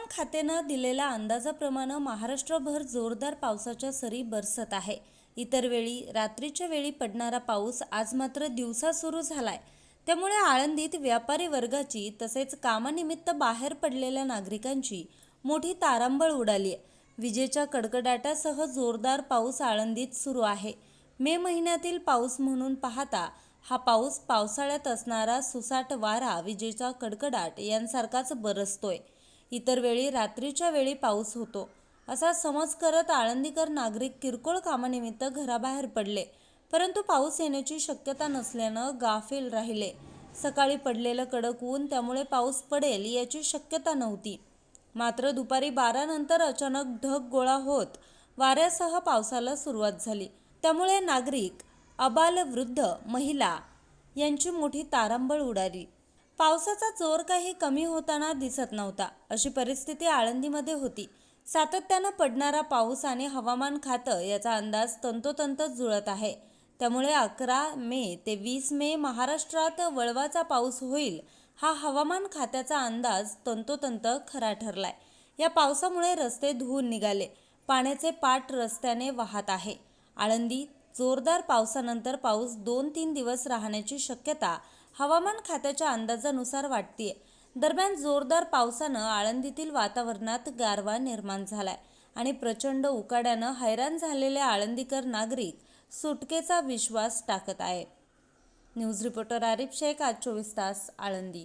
खात्यानं दिलेल्या अंदाजाप्रमाणे महाराष्ट्रभर जोरदार पावसाच्या सरी बरसत आहे. इतर वेळी रात्रीच्या वेळी पडणारा पाऊस आज मात्र दिवसा सुरू झालाय. त्यामुळे आळंदीत व्यापारी वर्गाची तसेच कामानिमित्त बाहेर पडलेल्या नागरिकांची मोठी तारांबळ उडाली आहे. विजेच्या कडकडाटासह जोरदार पाऊस आळंदीत सुरू आहे. मे महिन्यातील पाऊस म्हणून पाहता हा पाऊस पावसाळ्यात असणारा सुसाट वारा विजेचा कडकडाट यांसारखाच बरसतोय. इतर वेळी रात्रीच्या वेळी पाऊस होतो. असा समज करत आळंदीकर नागरिक किरकोळ कामानिमित्त घराबाहेर पडले. परंतु पाऊस येण्याची शक्यता नसल्यानं गाफील राहिले. सकाळी पडलेलं कडक ऊन त्यामुळे पाऊस पडेल याची शक्यता नव्हती. मात्र दुपारी बारा नंतर अचानक ढग गोळा होत वाऱ्यासह पावसाला सुरुवात झाली. त्यामुळे नागरिक अबाल वृद्ध महिला यांची मोठी तारांबळ उडाली. पावसाचा जोर काही कमी होताना दिसत नव्हता अशी परिस्थिती आळंदीमध्ये होती. सातत्यानं पडणारा पाऊस आणि हवामान खातं याचा अंदाज तंतोतंत जुळत आहे. त्यामुळे अकरा मे ते वीस मे महाराष्ट्रात वळवाचा पाऊस होईल हा हवामान खात्याचा अंदाज तंतोतंत खरा ठरलाय. या पावसामुळे रस्ते धुवून निघाले पाण्याचे पाट रस्त्याने वाहत आहे. आळंदी जोरदार पावसानंतर पाऊस दोन तीन दिवस राहण्याची शक्यता हवामान खात्याच्या अंदाजानुसार वाटतीये दरम्यान जोरदार पावसानं आळंदीतील वातावरणात गारवा निर्माण झालाय आणि प्रचंड उकाड्यानं हैराण झालेले आळंदीकर नागरिक सुटकेचा विश्वास टाकत आहे. न्यूज रिपोर्टर आरिफ शेख आज चोवीस तास आळंदी.